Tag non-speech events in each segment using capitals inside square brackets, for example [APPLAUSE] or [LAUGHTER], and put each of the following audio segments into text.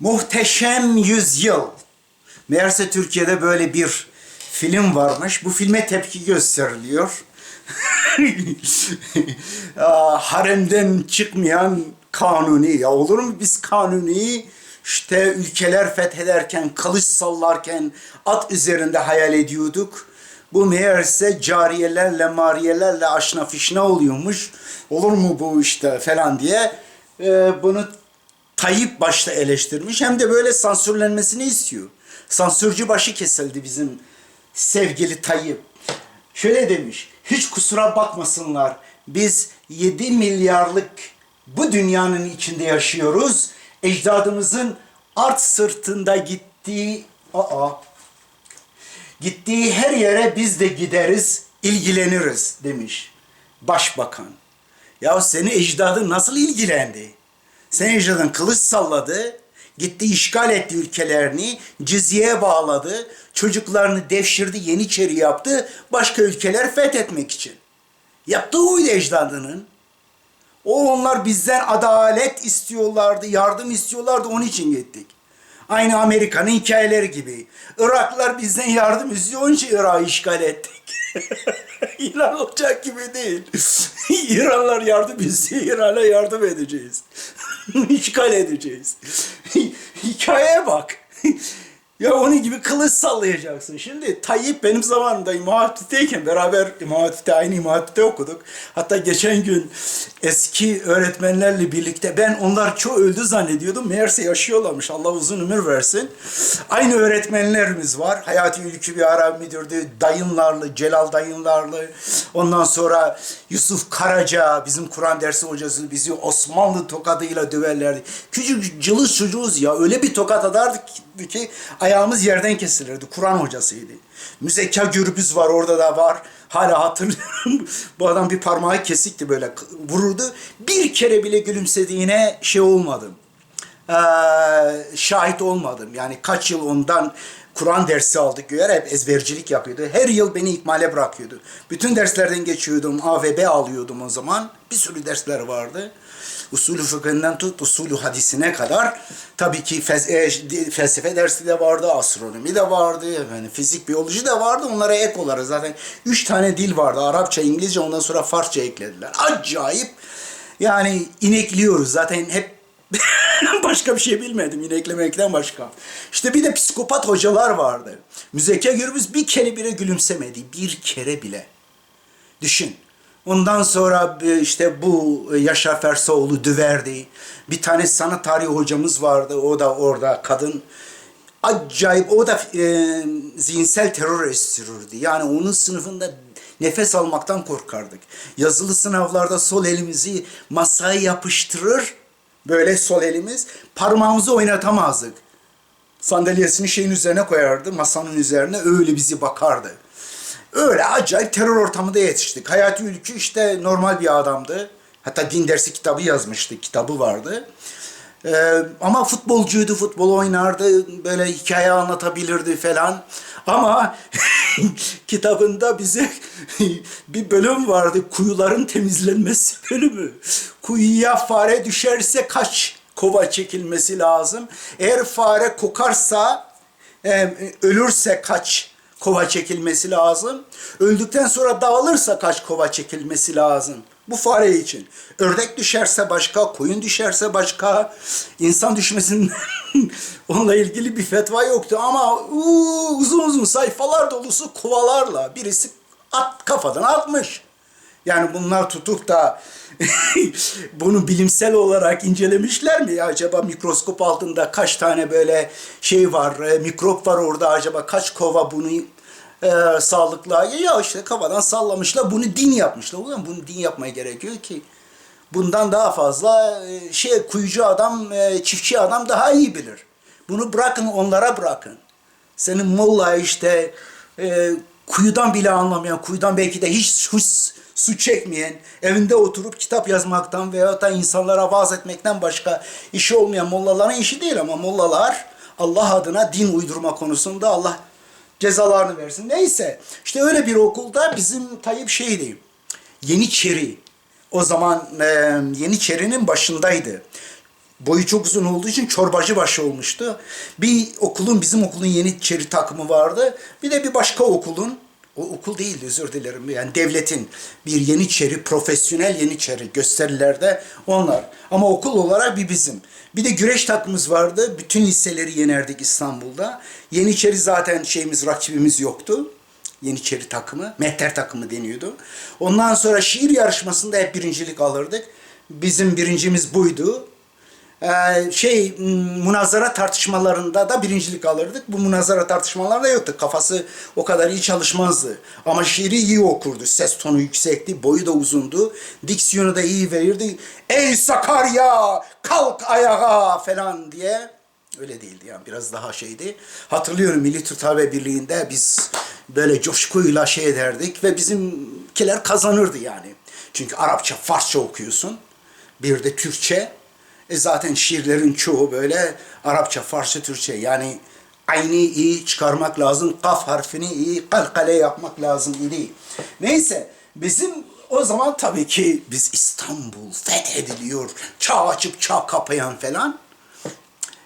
Muhteşem Yüzyıl. Meğerse Türkiye'de böyle bir film varmış. Bu filme tepki gösteriliyor. [LAUGHS] Haremden çıkmayan kanuni. Ya olur mu biz kanuni işte ülkeler fethederken, kılıç sallarken at üzerinde hayal ediyorduk. Bu meğerse cariyelerle, mariyelerle aşna fişne oluyormuş. Olur mu bu işte falan diye. Ee, bunu Tayyip başta eleştirmiş hem de böyle sansürlenmesini istiyor. Sansürcü başı kesildi bizim sevgili Tayyip. Şöyle demiş, hiç kusura bakmasınlar. Biz 7 milyarlık bu dünyanın içinde yaşıyoruz. Ecdadımızın art sırtında gittiği... Aa, gittiği her yere biz de gideriz, ilgileniriz demiş başbakan. Ya seni ecdadın nasıl ilgilendi? Senin ecdadın kılıç salladı, gitti işgal etti ülkelerini, cizyeye bağladı, çocuklarını devşirdi, yeniçeri yaptı, başka ülkeler fethetmek için. Yaptığı oydu ecdadının. O onlar bizden adalet istiyorlardı, yardım istiyorlardı, onun için gittik. Aynı Amerika'nın hikayeleri gibi. Iraklılar bizden yardım istiyor, onun için Irak'ı işgal ettik. [LAUGHS] İran olacak gibi değil. [LAUGHS] İranlar yardım istiyor, İran'a yardım edeceğiz. [LAUGHS] işgal edeceğiz. [LAUGHS] Hikayeye bak. Ya onun gibi kılıç sallayacaksın. Şimdi Tayyip benim zamanımda İmam Hatip'teyken beraber İmam Hatip'te aynı İmam Hatip'te okuduk. Hatta geçen gün eski öğretmenlerle birlikte ben onlar çoğu öldü zannediyordum. Meğerse yaşıyorlarmış. Allah uzun ömür versin. Aynı öğretmenlerimiz var. Hayati Ülkü bir ara müdürdü. Dayınlarlı, Celal Dayınlarlı. Ondan sonra Yusuf Karaca bizim Kur'an dersi hocası bizi Osmanlı tokadıyla döverlerdi. Küçük cılız çocuğuz ya. Öyle bir tokat atardık ki ayağımız yerden kesilirdi. Kur'an hocasıydı. Müzekka Gürbüz var orada da var. Hala hatırlıyorum. [LAUGHS] Bu adam bir parmağı kesikti böyle vururdu. Bir kere bile gülümsediğine şey olmadım. Ee, şahit olmadım. Yani kaç yıl ondan Kur'an dersi aldık güya hep ezbercilik yapıyordu. Her yıl beni ikmale bırakıyordu. Bütün derslerden geçiyordum. A ve B alıyordum o zaman. Bir sürü dersler vardı. Usulü fıkhından tut usulü hadisine kadar tabii ki fez- e, felsefe dersi de vardı, astronomi de vardı, yani fizik, biyoloji de vardı. Onlara ek olarak zaten üç tane dil vardı. Arapça, İngilizce, ondan sonra Farsça eklediler. Acayip. Yani inekliyoruz zaten hep [LAUGHS] başka bir şey bilmedim ineklemekten başka. İşte bir de psikopat hocalar vardı. Müzekke Gürbüz bir kere bile gülümsemedi. Bir kere bile. Düşün. Ondan sonra e, işte bu Yaşar Fersoğlu Düverdi. Bir tane sanat tarihi hocamız vardı. O da orada kadın. Acayip. O da e, zihinsel terör estirurdu. Yani onun sınıfında nefes almaktan korkardık. Yazılı sınavlarda sol elimizi masaya yapıştırır. Böyle sol elimiz. Parmağımızı oynatamazdık. Sandalyesini şeyin üzerine koyardı. Masanın üzerine öyle bizi bakardı. Öyle acayip terör ortamında yetiştik. Hayati Ülkü işte normal bir adamdı. Hatta din dersi kitabı yazmıştı, kitabı vardı. Ee, ama futbolcuydu, futbol oynardı, böyle hikaye anlatabilirdi falan. Ama [LAUGHS] kitabında bize [LAUGHS] bir bölüm vardı, kuyuların temizlenmesi bölümü. Kuyuya fare düşerse kaç kova çekilmesi lazım? Eğer fare kokarsa, e, ölürse kaç kova çekilmesi lazım. Öldükten sonra dağılırsa kaç kova çekilmesi lazım. Bu fare için. Ördek düşerse başka, koyun düşerse başka, insan düşmesinden [LAUGHS] onunla ilgili bir fetva yoktu ama uu, uzun uzun sayfalar dolusu kovalarla birisi at kafadan atmış. Yani bunlar tutup da [LAUGHS] bunu bilimsel olarak incelemişler mi? Acaba mikroskop altında kaç tane böyle şey var, e, mikrop var orada acaba kaç kova bunu e, sağlıklı ya işte kafadan sallamışlar bunu din yapmışlar. Ulan bunu din yapmaya gerekiyor ki bundan daha fazla e, şey kuyucu adam, e, çiftçi adam daha iyi bilir. Bunu bırakın onlara bırakın. Senin molla işte e, kuyudan bile anlamayan, kuyudan belki de hiç, hiç su çekmeyen, evinde oturup kitap yazmaktan veya da insanlara vaaz etmekten başka işi olmayan mollaların işi değil ama mollalar Allah adına din uydurma konusunda Allah cezalarını versin. Neyse işte öyle bir okulda bizim Tayyip şeydi. Yeniçeri. O zaman e, Yeniçeri'nin başındaydı. Boyu çok uzun olduğu için çorbacı başı olmuştu. Bir okulun, bizim okulun Yeniçeri takımı vardı. Bir de bir başka okulun, o okul değildi özür dilerim. Yani devletin bir Yeniçeri, profesyonel Yeniçeri gösterilerde onlar. Ama okul olarak bir bizim. Bir de güreş takımımız vardı. Bütün liseleri yenerdik İstanbul'da. Yeniçeri zaten şeyimiz, rakibimiz yoktu. Yeniçeri takımı, Mehter takımı deniyordu. Ondan sonra şiir yarışmasında hep birincilik alırdık. Bizim birincimiz buydu. Ee, şey münazara tartışmalarında da birincilik alırdık. Bu münazara tartışmalarda yoktu. Kafası o kadar iyi çalışmazdı. Ama şiiri iyi okurdu. Ses tonu yüksekti, boyu da uzundu. Diksiyonu da iyi verirdi. Ey Sakarya kalk ayağa falan diye. Öyle değildi yani biraz daha şeydi. Hatırlıyorum Milli Türk Birliği'nde biz böyle coşkuyla şey ederdik ve bizimkiler kazanırdı yani. Çünkü Arapça, Farsça okuyorsun. Bir de Türkçe. E zaten şiirlerin çoğu böyle Arapça, Farsça, Türkçe. Yani aynı iyi çıkarmak lazım. Kaf harfini iyi kalkale yapmak lazım idi. Neyse bizim o zaman tabii ki biz İstanbul fethediliyor. Çağ açıp çağ kapayan falan.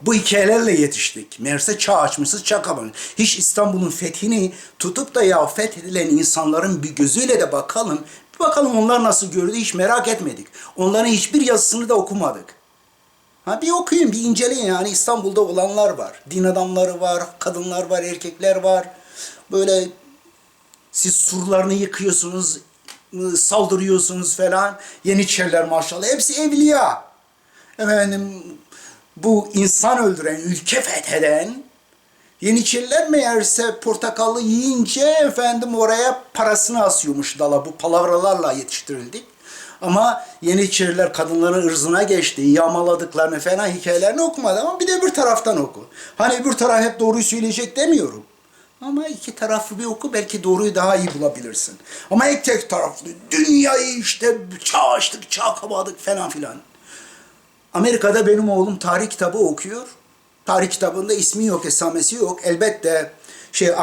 Bu hikayelerle yetiştik. Meğerse çağ açmışız, çağ kapanmış. Hiç İstanbul'un fethini tutup da ya fethedilen insanların bir gözüyle de bakalım. Bir bakalım onlar nasıl gördü hiç merak etmedik. Onların hiçbir yazısını da okumadık. Ha bir okuyun, bir inceleyin yani İstanbul'da olanlar var. Din adamları var, kadınlar var, erkekler var. Böyle siz surlarını yıkıyorsunuz, saldırıyorsunuz falan. Yeniçeriler maşallah. Hepsi evliya. Efendim bu insan öldüren, ülke fetheden Yeniçeriler meğerse portakallı yiyince efendim oraya parasını asıyormuş dala. Bu palavralarla yetiştirildik. Ama Yeniçeriler kadınların ırzına geçti, yağmaladıklarını falan hikayelerini okumadı ama bir de bir taraftan oku. Hani bir taraf hep doğruyu söyleyecek demiyorum. Ama iki taraflı bir oku belki doğruyu daha iyi bulabilirsin. Ama hep tek taraflı. Dünyayı işte çağ açtık, çağ kapadık falan filan. Amerika'da benim oğlum tarih kitabı okuyor. Tarih kitabında ismi yok, esamesi yok. Elbette şey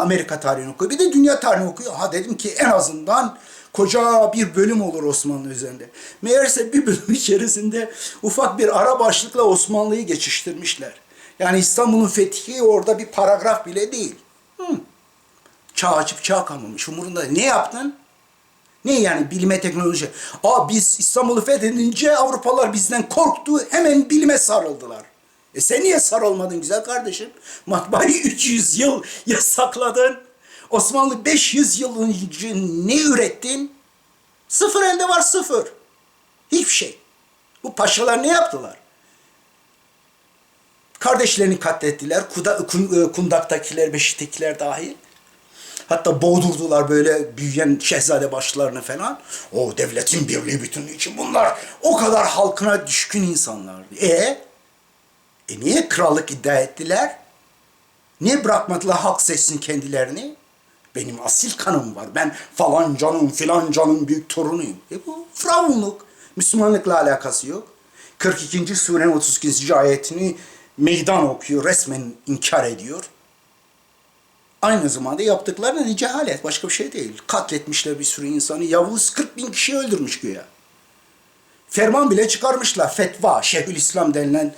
Amerika tarihini okuyor. Bir de dünya tarihini okuyor. Ha dedim ki en azından koca bir bölüm olur Osmanlı üzerinde. Meğerse bir bölüm [LAUGHS] içerisinde ufak bir ara başlıkla Osmanlı'yı geçiştirmişler. Yani İstanbul'un fethi orada bir paragraf bile değil. Hı. Çağ açıp çağ kalmamış. Umurunda. Ne yaptın? Ne yani bilime teknoloji? Aa biz İstanbul'u fethedince Avrupalılar bizden korktu. Hemen bilime sarıldılar. E sen niye sarılmadın güzel kardeşim? Matbaayı [LAUGHS] 300 yıl yasakladın. Osmanlı 500 yıl önce ne ürettin? Sıfır elde var sıfır. Hiçbir şey. Bu paşalar ne yaptılar? Kardeşlerini katlettiler. Kuda, e, kundaktakiler, Beşik'tekiler dahil. Hatta boğdurdular böyle büyüyen şehzade başlarını falan. O devletin birliği bütünlüğü için bunlar o kadar halkına düşkün insanlardı. E, e niye krallık iddia ettiler? Niye bırakmadılar halk seçsin kendilerini? Benim asil kanım var. Ben falancanın filancanın büyük torunuyum. E bu firavunluk. Müslümanlıkla alakası yok. 42. surenin 32. ayetini meydan okuyor. Resmen inkar ediyor. Aynı zamanda yaptıkları ne cehalet. Başka bir şey değil. Katletmişler bir sürü insanı. Yavuz 40 bin kişi öldürmüş güya. Ferman bile çıkarmışlar. Fetva. Şeyhülislam denilen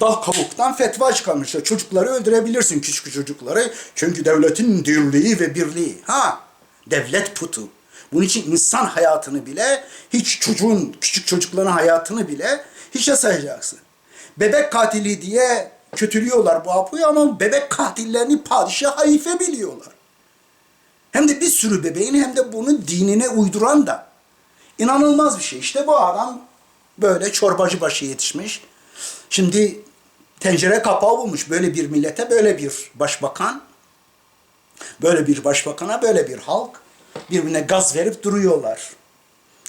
dal kavuktan fetva çıkarmışlar. Çocukları öldürebilirsin küçük çocukları. Çünkü devletin dirliği ve birliği. Ha, devlet putu. Bunun için insan hayatını bile, hiç çocuğun, küçük çocukların hayatını bile hiçe sayacaksın. Bebek katili diye kötülüyorlar bu Apo'yu ama bebek katillerini padişah halife biliyorlar. Hem de bir sürü bebeğin hem de bunu dinine uyduran da. İnanılmaz bir şey. İşte bu adam böyle çorbacı başı yetişmiş. Şimdi tencere kapağı bulmuş böyle bir millete böyle bir başbakan. Böyle bir başbakana böyle bir halk birbirine gaz verip duruyorlar.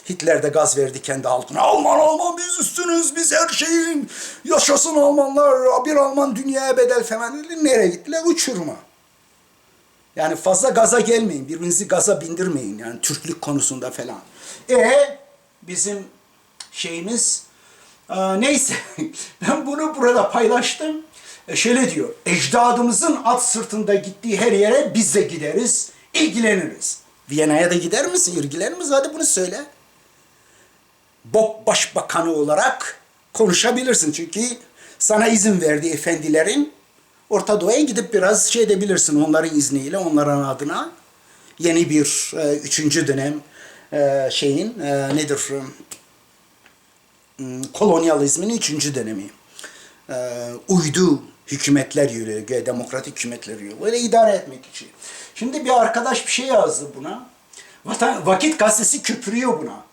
Hitler de gaz verdi kendi halkına. Alman Alman biz üstünüz biz her şeyin. Yaşasın Almanlar. Bir Alman dünyaya bedel falan dedi. Nereye gittiler? Uçurma. Yani fazla gaza gelmeyin. Birbirinizi gaza bindirmeyin. Yani Türklük konusunda falan. E bizim şeyimiz Aa, neyse [LAUGHS] ben bunu burada paylaştım. E, şöyle diyor. Ecdadımızın at sırtında gittiği her yere biz de gideriz. ilgileniriz. Viyana'ya da gider misin? İlgilenir misin? Hadi bunu söyle. Bok başbakanı olarak konuşabilirsin. Çünkü sana izin verdiği efendilerin Orta Doğu'ya gidip biraz şey edebilirsin onların izniyle, onların adına. Yeni bir e, üçüncü dönem e, şeyin e, nedir? Hmm, kolonyalizmin üçüncü dönemi. E, uydu hükümetler yürüyor, demokratik hükümetler yürüyor. Böyle idare etmek için. Şimdi bir arkadaş bir şey yazdı buna. Vatan, Vakit gazetesi köpürüyor buna.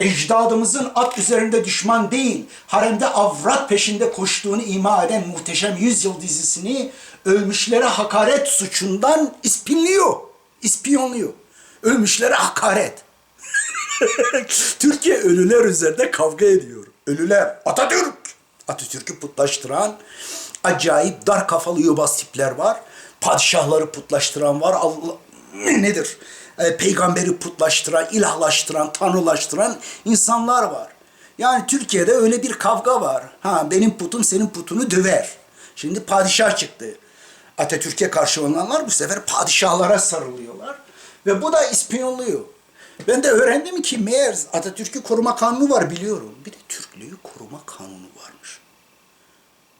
Ecdadımızın at üzerinde düşman değil, haremde avrat peşinde koştuğunu ima eden muhteşem yüzyıl dizisini ölmüşlere hakaret suçundan ispinliyor, ispiyonluyor. Ölmüşlere hakaret. [LAUGHS] Türkiye ölüler üzerinde kavga ediyor. Ölüler. Atatürk. Atatürk'ü putlaştıran acayip dar kafalı yobaz tipler var. Padişahları putlaştıran var. Allah nedir? E, peygamberi putlaştıran, ilahlaştıran, tanrılaştıran insanlar var. Yani Türkiye'de öyle bir kavga var. Ha benim putum senin putunu döver. Şimdi padişah çıktı. Atatürk'e karşı olanlar bu sefer padişahlara sarılıyorlar. Ve bu da ispiyonluyor. Ben de öğrendim ki meğer Atatürk'ü koruma kanunu var biliyorum. Bir de Türklüğü koruma kanunu varmış.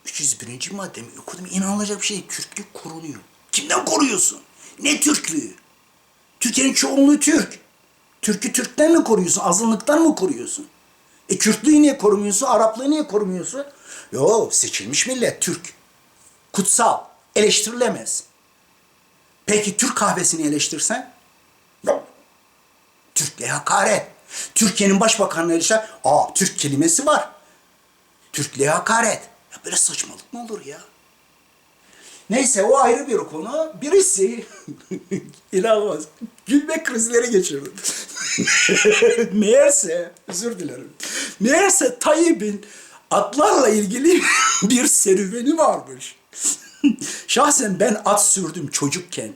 301. maddemi okudum. İnanılacak bir şey. Türklük korunuyor. Kimden koruyorsun? Ne Türklüğü? Türkiye'nin çoğunluğu Türk. Türk'ü Türk'ten mi koruyorsun? Azınlıktan mı koruyorsun? E Kürtlüğü niye korumuyorsun? Araplığı niye korumuyorsun? Yo seçilmiş millet Türk. Kutsal. Eleştirilemez. Peki Türk kahvesini eleştirsen? Türklüğe hakaret. Türkiye'nin başbakanı eleştir. Aa Türk kelimesi var. Türklüğe hakaret. Ya böyle saçmalık mı olur ya? Neyse o ayrı bir konu. Birisi [LAUGHS] inanılmaz gülme krizleri geçirdi. [LAUGHS] Meğerse özür dilerim. Meğerse Tayyip'in atlarla ilgili [LAUGHS] bir serüveni varmış. Şahsen ben at sürdüm çocukken.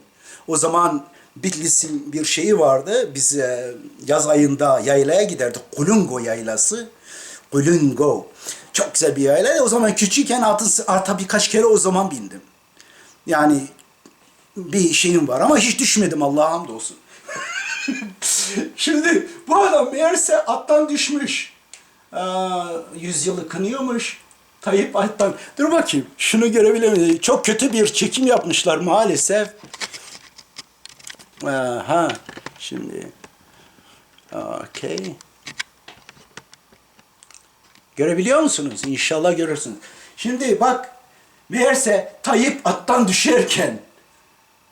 O zaman Bitlis'in bir şeyi vardı. Biz e, yaz ayında yaylaya giderdik. Kulungo yaylası. Kulungo. Çok güzel bir yayla. O zaman küçükken atın, ata birkaç kere o zaman bindim. Yani bir şeyim var ama hiç düşmedim Allah'a hamdolsun. [LAUGHS] Şimdi bu adam meğerse attan düşmüş. Aa, yüzyılı kınıyormuş. Tayyip attan. Dur bakayım şunu görebilir Çok kötü bir çekim yapmışlar maalesef. Aha şimdi. Okey. Görebiliyor musunuz? İnşallah görürsünüz. Şimdi bak meğerse Tayyip attan düşerken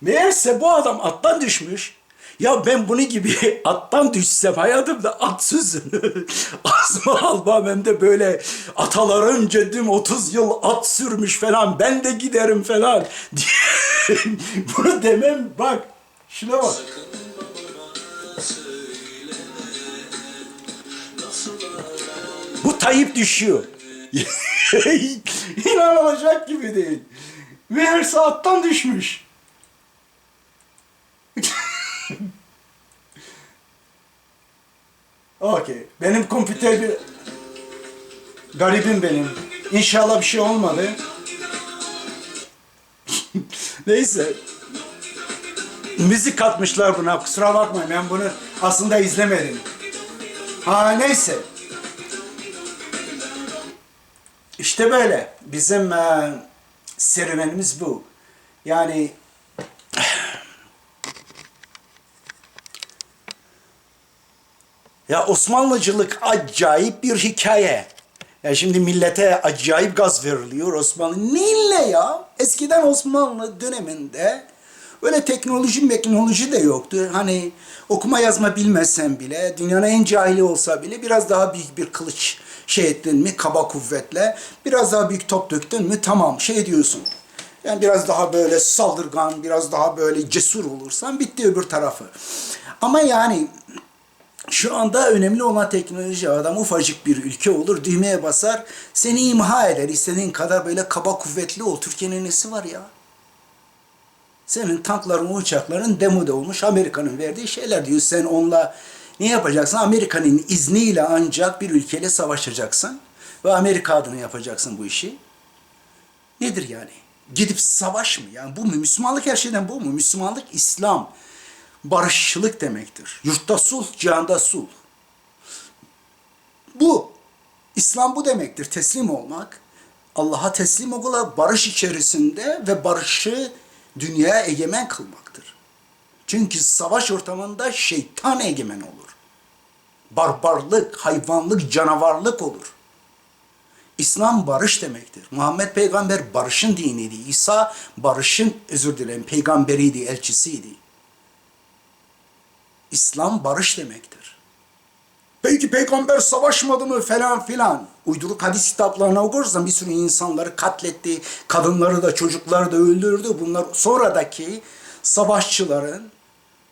meğerse bu adam attan düşmüş. Ya ben bunu gibi [LAUGHS] attan düşsem hayatımda atsızım. [LAUGHS] Asma almam hem de böyle atalarım ceddim 30 yıl at sürmüş falan ben de giderim falan. [LAUGHS] bunu demem bak şuna bak. Bu Tayyip düşüyor. [LAUGHS] İnanılacak gibi değil. Meğerse attan düşmüş. [LAUGHS] Okey. Benim kompüter bir... Garibim benim. İnşallah bir şey olmadı. [LAUGHS] Neyse. Müzik katmışlar buna. Kusura bakmayın ben bunu aslında izlemedim. Ha neyse. İşte böyle. Bizim e, serüvenimiz bu. Yani ya Osmanlıcılık acayip bir hikaye. Ya şimdi millete acayip gaz veriliyor Osmanlı. Neyle ya? Eskiden Osmanlı döneminde öyle teknoloji teknoloji de yoktu. Hani okuma yazma bilmezsen bile, dünyanın en cahili olsa bile biraz daha büyük bir kılıç şey ettin mi kaba kuvvetle, biraz daha büyük top döktün mü tamam şey diyorsun. Yani biraz daha böyle saldırgan, biraz daha böyle cesur olursan bitti öbür tarafı. Ama yani şu anda önemli olan teknoloji adam ufacık bir ülke olur düğmeye basar seni imha eder istediğin kadar böyle kaba kuvvetli ol Türkiye'nin nesi var ya senin tankların uçakların demoda olmuş Amerika'nın verdiği şeyler diyor sen onunla ne yapacaksın Amerika'nın izniyle ancak bir ülkeyle savaşacaksın ve Amerika adına yapacaksın bu işi nedir yani gidip savaş mı yani bu mu Müslümanlık her şeyden bu mu Müslümanlık İslam barışçılık demektir. Yurtta sulh, cihanda sulh. Bu. İslam bu demektir. Teslim olmak. Allah'a teslim olmak barış içerisinde ve barışı dünyaya egemen kılmaktır. Çünkü savaş ortamında şeytan egemen olur. Barbarlık, hayvanlık, canavarlık olur. İslam barış demektir. Muhammed peygamber barışın diniydi. İsa barışın, özür dilerim, peygamberiydi, elçisiydi. İslam barış demektir. Peki peygamber savaşmadı mı falan filan. Uyduruk hadis kitaplarına okursan bir sürü insanları katletti, kadınları da çocukları da öldürdü. Bunlar sonradaki savaşçıların,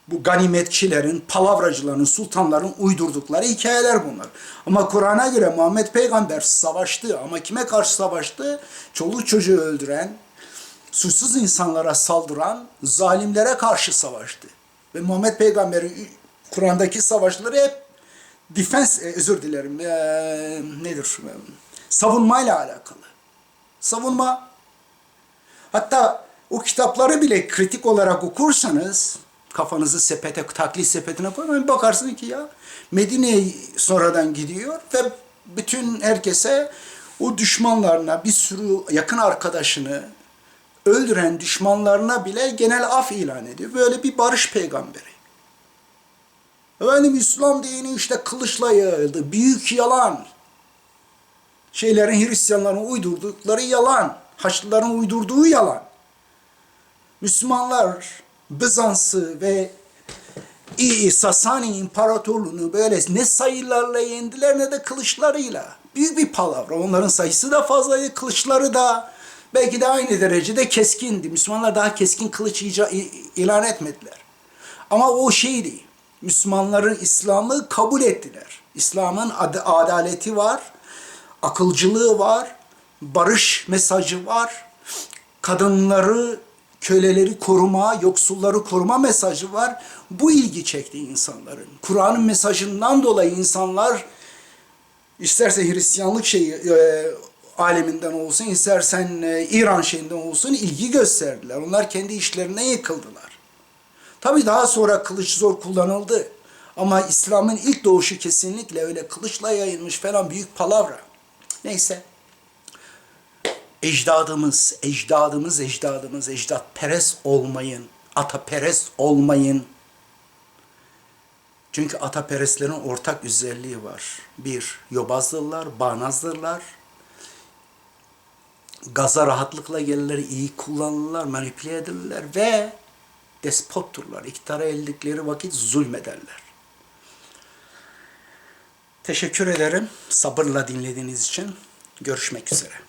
bu ganimetçilerin, palavracıların, sultanların uydurdukları hikayeler bunlar. Ama Kur'an'a göre Muhammed peygamber savaştı ama kime karşı savaştı? Çoluk çocuğu öldüren, suçsuz insanlara saldıran zalimlere karşı savaştı. Ve Muhammed peygamberin Kur'an'daki savaşları hep defense, e, özür dilerim, e, nedir? Savunmayla alakalı. Savunma. Hatta o kitapları bile kritik olarak okursanız, kafanızı sepete, taklit sepetine koymayın, bakarsın ki ya Medine'ye sonradan gidiyor ve bütün herkese o düşmanlarına bir sürü yakın arkadaşını öldüren düşmanlarına bile genel af ilan ediyor. Böyle bir barış peygamberi. Efendim İslam dini işte kılıçla yayıldı. Büyük yalan. Şeylerin Hristiyanların uydurdukları yalan. Haçlıların uydurduğu yalan. Müslümanlar Bizans'ı ve İ- Sasani İmparatorluğunu böyle ne sayılarla yendiler ne de kılıçlarıyla. Büyük bir palavra. Onların sayısı da fazlaydı, kılıçları da belki de aynı derecede keskindi. Müslümanlar daha keskin kılıç ilan etmediler. Ama o şeydi. Müslümanların İslam'ı kabul ettiler. İslam'ın ad- adaleti var, akılcılığı var, barış mesajı var. Kadınları, köleleri koruma, yoksulları koruma mesajı var. Bu ilgi çekti insanların. Kur'an'ın mesajından dolayı insanlar isterse Hristiyanlık şeyi e, aleminden olsun, istersen e, İran şeyinden olsun ilgi gösterdiler. Onlar kendi işlerine yıkıldılar. Tabi daha sonra kılıç zor kullanıldı. Ama İslam'ın ilk doğuşu kesinlikle öyle kılıçla yayılmış falan büyük palavra. Neyse. Ecdadımız, ecdadımız, ecdadımız, ecdat perest olmayın. Ataperest olmayın. Çünkü ataperestlerin ortak özelliği var. Bir, yobazdırlar, bağnazdırlar. Gaza rahatlıkla gelirler, iyi kullanırlar, manipüle ederler ve despotturlar. İktidara eldikleri vakit zulmederler. Teşekkür ederim sabırla dinlediğiniz için. Görüşmek üzere.